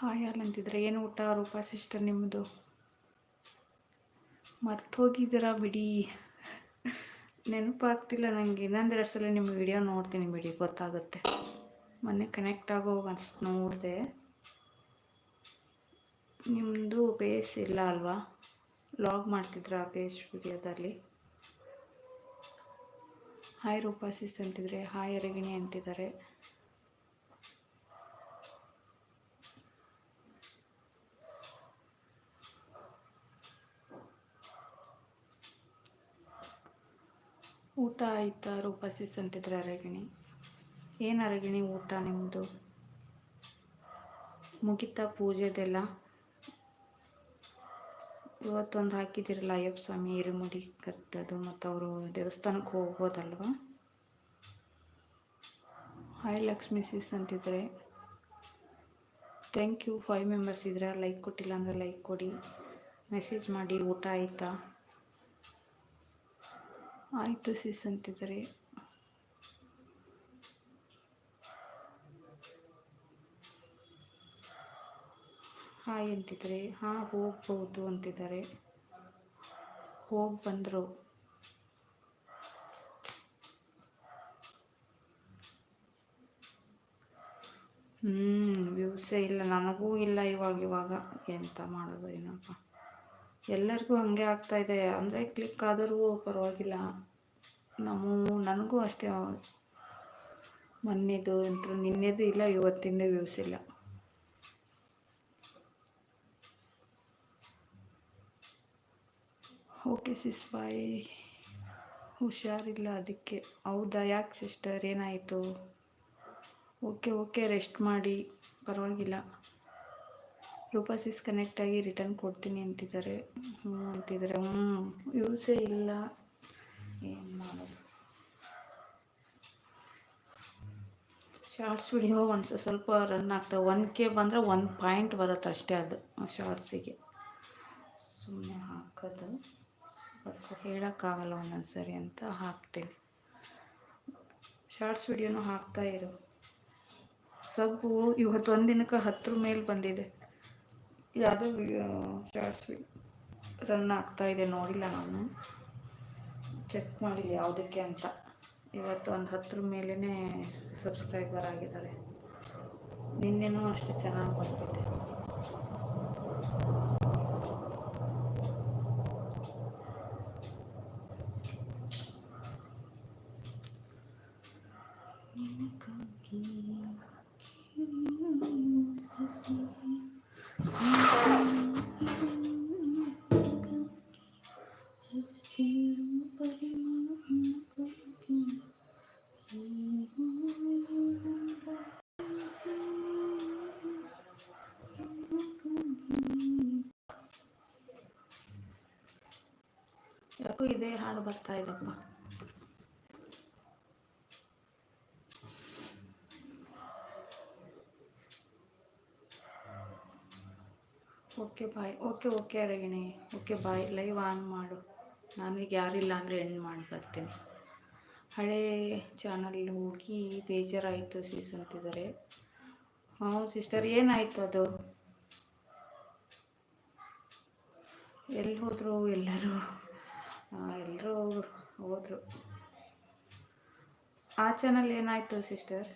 Hi ಅಲ್ಲ ಅಂತಿದ್ರೆ ಏನು ಊಟ ರೂಪಾ ಸಿಸ್ಟರ್ ನಿಮ್ಮದು ಮರ್ತೋಗಿದ್ದೀರಾ ಬಿಡಿ. ನೆನಪಾಗ್ತಿಲ್ಲ ನನಗೆ ಇನ್ನೊಂದೆರಡು ಸಲ ನಿಮ್ಮ ವಿಡಿಯೋ ನೋಡ್ತೀನಿ ಬಿಡಿ, ಗೊತ್ತಾಗುತ್ತೆ. ಮೊನ್ನೆ ಕನೆಕ್ಟ್ ಆಗೋ ಅನ್ಸ್ ನೋಡಿದೆ. ನಿಮ್ಮದು ಬೇಸ್ ಇಲ್ಲ ಅಲ್ವಾ? ಲಾಗ್ ಮಾಡ್ತಿದ್ರ ಬೇಸ್ ವಿಡಿಯೋದಲ್ಲಿ? ಹಾಯ್ ರೂಪಾಸಿಸ್ ಅಂತಿದ್ರೆ ಹಾಯ್ ಅರಗಿಣಿ ಅಂತಿದ್ದಾರೆ. ಊಟ ಆಯ್ತಾ ರೂಪಾಸಿಸ್ ಅಂತಿದ್ರೆ ಅರಗಿಣಿ? ಏನು ಅರಗಿಣಿ ಊಟ ನಿಮ್ಮದು ಮುಗಿತಾ ಪೂಜೆದೆಲ್ಲ? ಇವತ್ತೊಂದು ಹಾಕಿದ್ದೀರಲ್ಲ ಅಯ್ಯಪ್ಪ ಸ್ವಾಮಿ ಇರುಮುಡಿ ಕತ್ತದು ಮತ್ತು ಅವರು ದೇವಸ್ಥಾನಕ್ಕೆ ಹೋಗ್ಬೋದಲ್ವಾ? ಹಾಯ್ ಲಕ್ಷ್ಮಿ ಸಿಸ್ ಅಂತಿದ್ರೆ ಥ್ಯಾಂಕ್ ಯು ಫೈವ್ ಮೆಂಬರ್ಸ್ ಇದ್ರೆ. ಲೈಕ್ ಕೊಟ್ಟಿಲ್ಲ ಅಂದರೆ ಲೈಕ್ ಕೊಡಿ. ಮೆಸೇಜ್ ಮಾಡಿ ಊಟ ಆಯಿತಾ? ಆಯಿತು ಸಿಸ್ ಅಂತಿದ್ದಾರೆ. ಹಾಯ್ ಅಂತಿದ್ದಾರೆ. ಹಾಂ, ಹೋಗ್ಬೋದು ಅಂತಿದ್ದಾರೆ. ಹೋಗಿ ಬಂದರು. ಹ್ಞೂ ವ್ಯೂಸೇ ಇಲ್ಲ. ನನಗೂ ಇಲ್ಲ ಇವಾಗ ಇವಾಗ. ಎಂತ ಮಾಡೋದು ಏನಪ್ಪ. ಎಲ್ಲರಿಗೂ ಹಾಗೆ ಆಗ್ತಾ ಇದೆ. ಅಂದರೆ ಕ್ಲಿಕ್ ಆದರೂ ಪರವಾಗಿಲ್ಲ. ನಮ್ಮ ನನಗೂ ಅಷ್ಟೇ ಮೊನ್ನೆದು ಅಂತೂ ನಿನ್ನೆದು ಇಲ್ಲ, ಇವತ್ತಿಂದ ವ್ಯೂಸ್ ಇಲ್ಲ. ಓಕೆ ಸಿಸ್ ಬಾಯ್ ಹುಷಾರಿಲ್ಲ ಅದಕ್ಕೆ. ಹೌದಾ? ಯಾಕೆ ಸಿಸ್ಟರ್ ಏನಾಯಿತು? ಓಕೆ ಓಕೆ ರೆಸ್ಟ್ ಮಾಡಿ. ಪರವಾಗಿಲ್ಲ. ರೂಪಾ ಸಿಸ್ ಕನೆಕ್ಟ್ ಆಗಿ ರಿಟರ್ನ್ ಕೊಡ್ತೀನಿ ಅಂತಿದ್ದಾರೆ. ಹ್ಞೂ ಅಂತಿದ್ದಾರೆ. ಹ್ಞೂ ಯೂಸೇ ಇಲ್ಲ. ಏನು ಮಾಡೋದು? ಶಾರ್ಟ್ಸ್ ವಿಡಿಯೋ ಒಂದು ಸ್ವಲ್ಪ ರನ್ ಆಗ್ತವೆ ಒನ್ ಕೆ ಬಂದರೆ ಒನ್ ಪಾಯಿಂಟ್ ಬರುತ್ತೆ ಅಷ್ಟೇ ಅದು ಶಾರ್ಟ್ಸಿಗೆ ಸುಮ್ಮನೆ ಹಾಕೋದು. ಬಟ್ ಹೇಳೋಕ್ಕಾಗಲ್ಲ ಒಂದೊಂದು ಸರಿ ಅಂತ ಹಾಕ್ತೀನಿ. ಶಾರ್ಟ್ಸ್ ವಿಡಿಯೋನು ಹಾಕ್ತಾ ಇರು. ಸಬ್ಬು, ಇವತ್ತು ಒಂದು ದಿನಕ್ಕೆ ಹತ್ತರ ಮೇಲೆ ಬಂದಿದೆ. ಯಾವುದೋ ಶಾರ್ಟ್ಸ್ ರನ್ ಆಗ್ತಾ ಇದೆ, ನೋಡಿಲ್ಲ ನಾನು. ಚೆಕ್ ಮಾಡಿಲ್ಲ ಯಾವುದಕ್ಕೆ ಅಂತ. ಇವತ್ತು ಒಂದು ಹತ್ತರ ಮೇಲೇ ಸಬ್ಸ್ಕ್ರೈಬರ್ ಆಗಿದ್ದಾರೆ. ನಿನ್ನೆನೂ ಅಷ್ಟು ಚೆನ್ನಾಗಿ ಬಂದಿದೆ ಯಾಕೋ ಇದೇ ಹಾಡು ಬರ್ತಾ ಇದೆಪ್ಪ okay bye okay okay Reni okay bye live on ಮಾಡು. ನಾನೀಗ ಯಾರಿಲ್ಲ ಅಂದರೆ ಎಂಡ್ ಮಾಡಿ ಬರ್ತೀನಿ. ಹಳೇ ಚಾನಲ್ ಹೋಗಿ ಬೇಜಾರಾಯಿತು ಸೀಸ್ ಅಂತಿದ್ದಾರೆ ಹ್ಞೂ ಸಿಸ್ಟರ್ ಏನಾಯಿತು ಅದು? ಎಲ್ಲಿ ಹೋದರು ಎಲ್ಲರೂ? ಎಲ್ಲರೂ ಹೋದರು. ಆ ಚಾನಲ್ ಏನಾಯಿತು ಸಿಸ್ಟರ್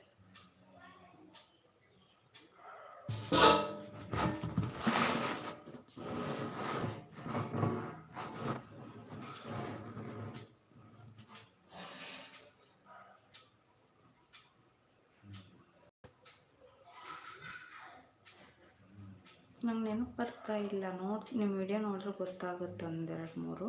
ನಂಗೆ ನೆನಪು ಬರ್ತಾ ಇಲ್ಲ. ನೋಡಿ ನಿಮ್ಮ ವಿಡಿಯೋ ನೋಡಿದ್ರೆ ಗೊತ್ತಾಗುತ್ತೆ. ಒಂದೆರಡು ಮೂರು.